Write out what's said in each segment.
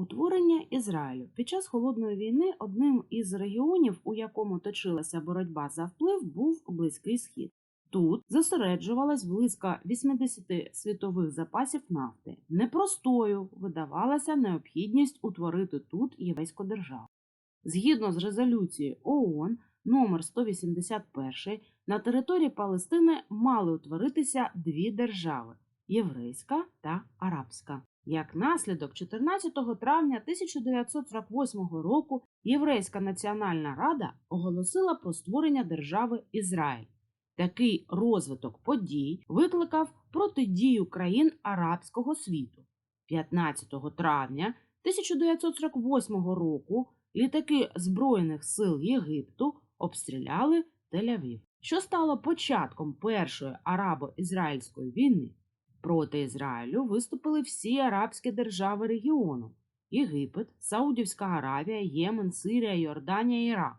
Утворення Ізраїлю під час холодної війни одним із регіонів, у якому точилася боротьба за вплив, був Близький Схід. Тут зосереджувалось близько 80 світових запасів нафти. Непростою видавалася необхідність утворити тут єврейську державу. Згідно з резолюцією ООН номер 181, на території Палестини мали утворитися дві держави єврейська та арабська. Як наслідок, 14 травня 1948 року Єврейська національна рада оголосила про створення держави Ізраїль. Такий розвиток подій викликав протидію країн арабського світу. 15 травня 1948 року літаки Збройних сил Єгипту обстріляли Тель-Авів, що стало початком першої арабо-ізраїльської війни. Проти Ізраїлю виступили всі арабські держави регіону: Єгипет, Саудівська Аравія, Ємен, Сирія, Йорданія, Ірак.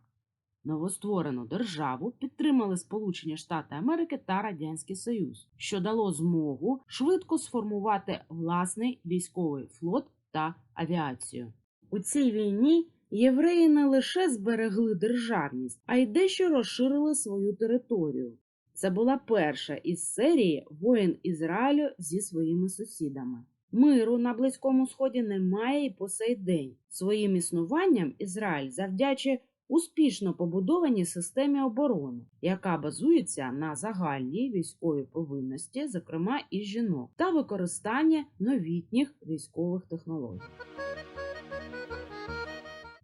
Новостворену державу підтримали Сполучені Штати Америки та Радянський Союз, що дало змогу швидко сформувати власний військовий флот та авіацію. У цій війні євреї не лише зберегли державність, а й дещо розширили свою територію. Це була перша із серії воєн Ізраїлю зі своїми сусідами. Миру на Близькому Сході немає і по сей день. Своїм існуванням Ізраїль завдячує успішно побудованій системі оборони, яка базується на загальній військовій повинності, зокрема і жінок, та використання новітніх військових технологій.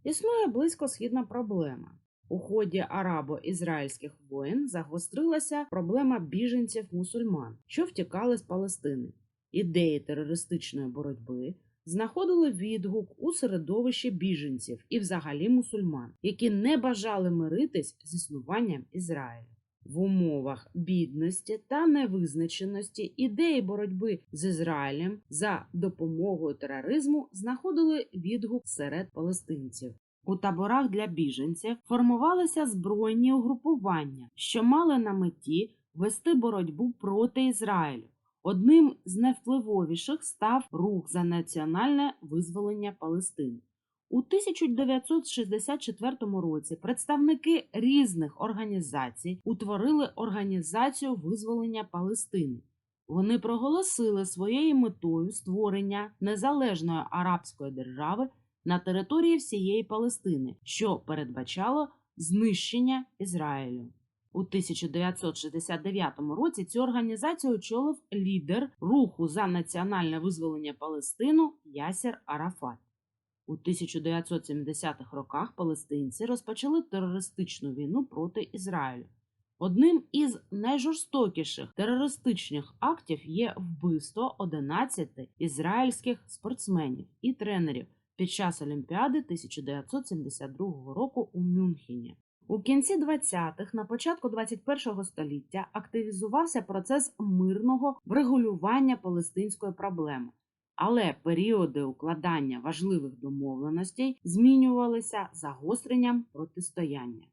Існує близькосхідна проблема. У ході арабо-ізраїльських воєн загострилася проблема біженців мусульман, що втікали з Палестини. Ідеї терористичної боротьби знаходили відгук у середовищі біженців і взагалі мусульман, які не бажали миритись з існуванням Ізраїлю. В умовах бідності та невизначеності ідеї боротьби з Ізраїлем за допомогою тероризму знаходили відгук серед палестинців. У таборах для біженців формувалися збройні угрупування, що мали на меті вести боротьбу проти Ізраїлю. Одним з найвпливовіших став рух за національне визволення Палестини. У 1964 році представники різних організацій утворили Організацію визволення Палестини. Вони проголосили своєю метою створення незалежної арабської держави на території всієї Палестини, що передбачало знищення Ізраїлю. У 1969 році цю організацію очолив лідер руху за національне визволення Палестину Ясер Арафат. У 1970-х роках палестинці розпочали терористичну війну проти Ізраїлю. Одним із найжорстокіших терористичних актів є вбивство 11 ізраїльських спортсменів і тренерів під час Олімпіади 1972 року у Мюнхені. У кінці 20-х, на початку 21-го століття активізувався процес мирного врегулювання палестинської проблеми, але періоди укладання важливих домовленостей змінювалися загостренням протистояння.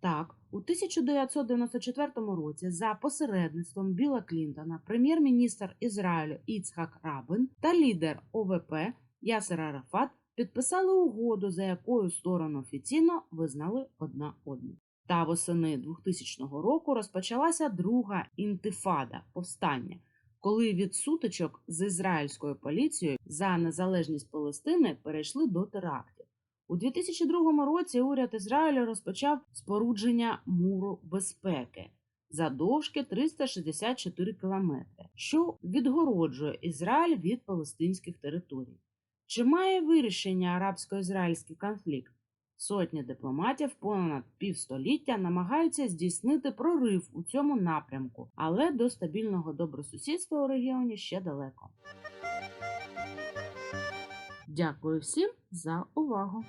Так, у 1994 році за посередництвом Біла Клінтона прем'єр-міністр Ізраїлю Іцхак Рабин та лідер ОВП Ясер Арафат підписали угоду, за якою сторони офіційно визнали одна одну. Та восени 2000 року розпочалася друга інтифада повстання, коли від сутичок з ізраїльською поліцією за незалежність Палестини перейшли до терактів. У 2002 році уряд Ізраїлю розпочав спорудження муру безпеки задовжки 364 кілометри, що відгороджує Ізраїль від палестинських територій. Чи має вирішення арабсько-ізраїльський конфлікт? Сотні дипломатів понад півстоліття намагаються здійснити прорив у цьому напрямку, але до стабільного добросусідства у регіоні ще далеко. Дякую всім за увагу!